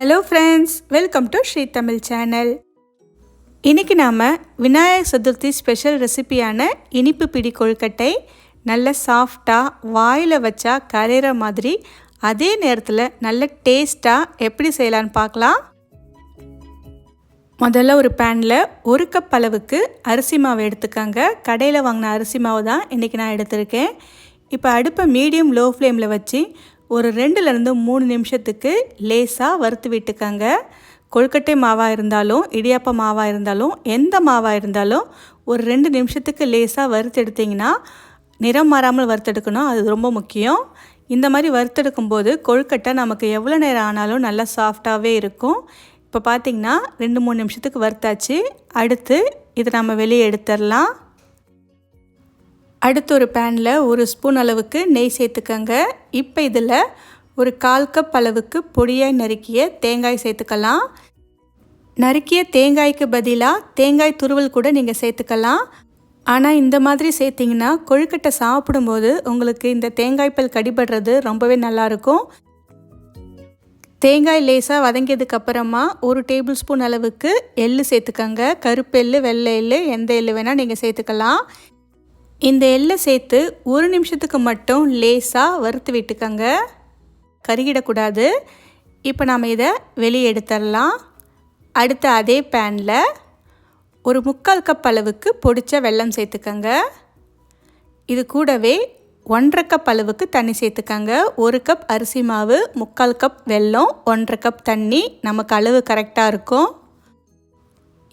Hello friends welcome to Sri Tamil channel இன்றைக்கி நாம் Vinayagar Chaturthi special ரெசிபியான இனிப்பு பிடி கொழுக்கட்டை நல்ல சாஃப்டாக வாயில் வச்சா கரையிற மாதிரி அதே நேரத்தில் நல்ல டேஸ்ட்டாக எப்படி செய்யலான்னு பார்க்கலாம். முதல்ல ஒரு பேனில் ஒரு கப் அளவுக்கு அரிசி மாவு எடுத்துக்கோங்க. கடையில் வாங்கின அரிசி மாவு தான் இன்றைக்கி நான் எடுத்திருக்கேன். இப்போ அடுப்பை மீடியம் லோ ஃப்ளேமில் வச்சு ஒரு ரெண்டுலேருந்து மூணு நிமிஷத்துக்கு லேசாக வறுத்து விட்டுக்கங்க. கொழுக்கட்டை மாவாக இருந்தாலும் இடியாப்ப மாவாக இருந்தாலும் எந்த மாவாக இருந்தாலும் ஒரு ரெண்டு நிமிஷத்துக்கு லேசாக வறுத்து எடுத்திங்கன்னா நிறம் மாறாமல் வறுத்தெடுக்கணும். அது ரொம்ப முக்கியம். இந்த மாதிரி வறுத்தெடுக்கும் போது கொழுக்கட்டை நமக்கு எவ்வளோ நேரம் ஆனாலும் நல்லா சாஃப்டாகவே இருக்கும். இப்போ பார்த்திங்கன்னா ரெண்டு மூணு நிமிஷத்துக்கு வறுத்தாச்சு. அடுத்து இதை நம்ம வெளியே எடுத்துடலாம். அடுத்து ஒரு பேனில் ஒரு ஸ்பூன் அளவுக்கு நெய் சேர்த்துக்கங்க. இப்போ இதில் ஒரு கால் கப் அளவுக்கு பொடியாக நறுக்கிய தேங்காய் சேர்த்துக்கலாம். நறுக்கிய தேங்காய்க்கு பதிலாக தேங்காய் துருவல் கூட நீங்கள் சேர்த்துக்கலாம். ஆனால் இந்த மாதிரி சேர்த்திங்கன்னா கொழுக்கட்டை சாப்பிடும்போது உங்களுக்கு இந்த தேங்காய் பல் கடிபடுறது ரொம்பவே நல்லாயிருக்கும் தேங்காய் லேசாக வதங்கியதுக்கப்புறமா ஒரு டேபிள் ஸ்பூன் அளவுக்கு எள்ளு சேர்த்துக்கங்க. கருப்பு எள்ளு வெள்ளை எள்ளு எந்த எள்ளு வேணால் நீங்கள் சேர்த்துக்கலாம். இந்த எள்ளை சேர்த்து ஒரு நிமிஷத்துக்கு மட்டும் லேசாக வறுத்து விட்டுக்கங்க. கருகிடக்கூடாது. இப்போ நாம் இதை வெளியே எடுத்துடலாம். அடுத்த அதே பேனில் ஒரு முக்கால் கப் அளவுக்கு பொடித்த வெல்லம் சேர்த்துக்கங்க. இது கூடவே ஒன்றரை கப் அளவுக்கு தண்ணி சேர்த்துக்கங்க. ஒரு கப் அரிசி மாவு முக்கால் கப் வெல்லம் ஒன்றரை கப் தண்ணி. நமக்கு அளவு கரெக்டாக இருக்கும்.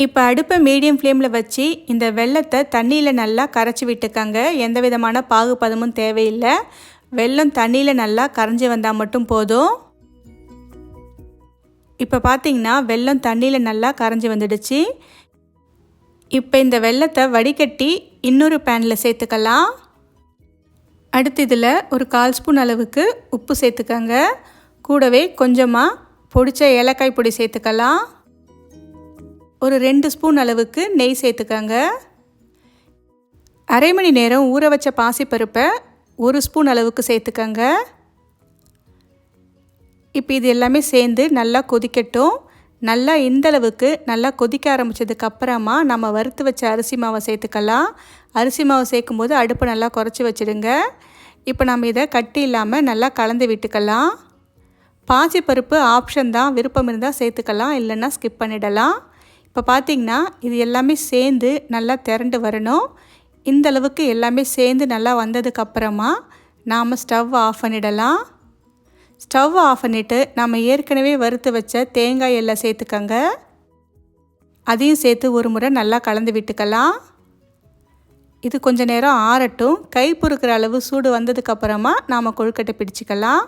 இப்போ அடுப்பை மீடியம் ஃப்ளேமில் வச்சு இந்த வெள்ளத்தை தண்ணியில் நல்லா கரைச்சி விட்டுக்கங்க. எந்த விதமான பாகுபதமும் தேவையில்லை. வெள்ளம் தண்ணியில் நல்லா கரைஞ்சி வந்தால் மட்டும் போதும். இப்போ பார்த்தீங்கன்னா வெள்ளம் தண்ணியில் நல்லா கரைஞ்சி வந்துடுச்சு. இப்போ இந்த வெள்ளத்தை வடிகட்டி இன்னொரு பேனில் சேர்த்துக்கலாம். அடுத்து இதில் ஒரு கால் ஸ்பூன் அளவுக்கு உப்பு சேர்த்துக்கங்க. கூடவே கொஞ்சமாக பொடிச்ச ஏலக்காய் பொடி சேர்த்துக்கலாம். ஒரு ரெண்டு ஸ்பூன் அளவுக்கு நெய் சேர்த்துக்கங்க. அரை மணி நேரம் ஊற வச்ச பாசிப்பருப்பை ஒரு ஸ்பூன் அளவுக்கு சேர்த்துக்கங்க. இப்போ இது எல்லாமே சேர்ந்து நல்லா கொதிக்கட்டும். நல்லா இந்தளவுக்கு நல்லா கொதிக்க ஆரம்பித்ததுக்கு அப்புறமா நம்ம வறுத்து வச்ச அரிசி மாவை சேர்த்துக்கலாம். அரிசி மாவை சேர்க்கும்போது அடுப்பை நல்லா குறைச்சி வச்சுடுங்க. இப்போ நம்ம இதை கட்டி இல்லாமல் நல்லா கலந்து விட்டுக்கலாம். பாசிப்பருப்பு ஆப்ஷன் தான் விருப்பம் இருந்தால் சேர்த்துக்கலாம் இல்லைன்னா ஸ்கிப் பண்ணிடலாம். இப்போ பார்த்திங்கன்னா இது எல்லாமே சேர்ந்து நல்லா திரண்டு வரணும். இந்த அளவுக்கு எல்லாமே சேர்ந்து நல்லா வந்ததுக்கப்புறமா நாம் ஸ்டவ் ஆஃப் பண்ணிடலாம். ஸ்டவ் ஆஃப் பண்ணிவிட்டு நம்ம ஏற்கனவே வறுத்து வச்ச தேங்காய் எல்லாம் சேர்த்துக்கங்க. அதையும் சேர்த்து ஒரு முறை நல்லா கலந்து விட்டுக்கலாம். இது கொஞ்சம் நேரம் ஆறட்டும். கை பொறுக்கிற அளவு சூடு வந்ததுக்கப்புறமா நாம் கொழுக்கட்டை பிடிச்சிக்கலாம்.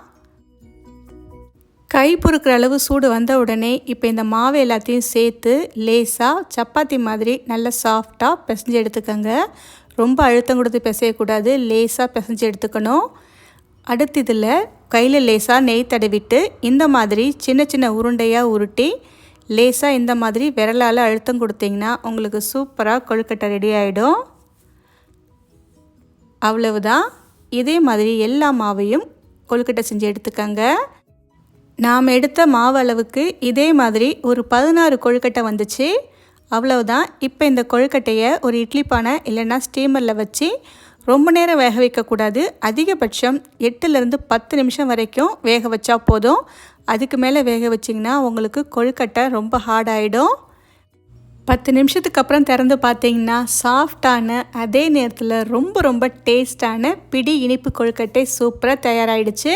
கை பொறுக்கிற அளவு சூடு வந்த உடனே இப்போ இந்த மாவு எல்லாத்தையும் சேர்த்து லேசாக சப்பாத்தி மாதிரி நல்ல சாஃப்டாக பிசைஞ்சு எடுத்துக்கோங்க. ரொம்ப அழுத்தம் கொடுத்து பிசையக்கூடாது. லேசாக பிசைஞ்சு எடுத்துக்கணும். அடுத்து இதில் கையில் லேசாக நெய் தடவிட்டு இந்த மாதிரி சின்ன சின்ன உருண்டையாக உருட்டி லேசாக இந்த மாதிரி விரலால் அழுத்தம் கொடுத்தீங்கன்னா உங்களுக்கு சூப்பராக கொழுக்கட்டை ரெடி ஆகிடும் அவ்வளவுதான். இதே மாதிரி எல்லா மாவையும் கொழுக்கட்டை செஞ்சு எடுத்துக்கோங்க. நாம் எடுத்த மாவு அளவுக்கு இதே மாதிரி ஒரு பதினாறு கொழுக்கட்டை வந்துச்சு. அவ்வளவுதான். இப்போ இந்த கொழுக்கட்டையை ஒரு இட்லி பானை இல்லைன்னா ஸ்டீமரில் வச்சு ரொம்ப நேரம் வேக வைக்கக்கூடாது. அதிகபட்சம் எட்டுலேருந்து பத்து நிமிஷம் வரைக்கும் வேக வச்சா போதும். அதுக்கு மேலே வேக வச்சிங்கன்னா உங்களுக்கு கொழுக்கட்டை ரொம்ப ஹார்ட் ஆகிடும் பத்து நிமிஷத்துக்கு அப்புறம் திறந்து பார்த்தீங்கன்னா சாஃப்டான அதே நேரத்தில் ரொம்ப ரொம்ப டேஸ்டான பிடி இனிப்பு கொழுக்கட்டை சூப்பராக தயாராகிடுச்சு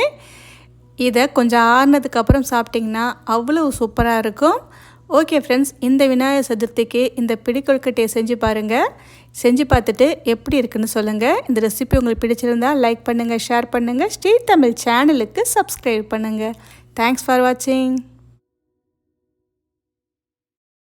இதை கொஞ்சம் ஆறுனதுக்கப்புறம் சாப்பிட்டிங்கன்னா அவ்வளோ சூப்பராக இருக்கும். ஓகே ஃப்ரெண்ட்ஸ் இந்த விநாயகர் சதுர்த்திக்கு இந்த பிடிக்கொழுக்கட்டையை செஞ்சு பாருங்கள் செஞ்சு பார்த்துட்டு எப்படி இருக்குன்னு சொல்லுங்கள் இந்த ரெசிபி உங்களுக்கு பிடிச்சிருந்தால் லைக் பண்ணுங்கள் ஷேர் பண்ணுங்கள் ஸ்ரீ தமிழ் சேனலுக்கு சப்ஸ்கிரைப் பண்ணுங்கள் தேங்க்ஸ் ஃபார் வாட்சிங்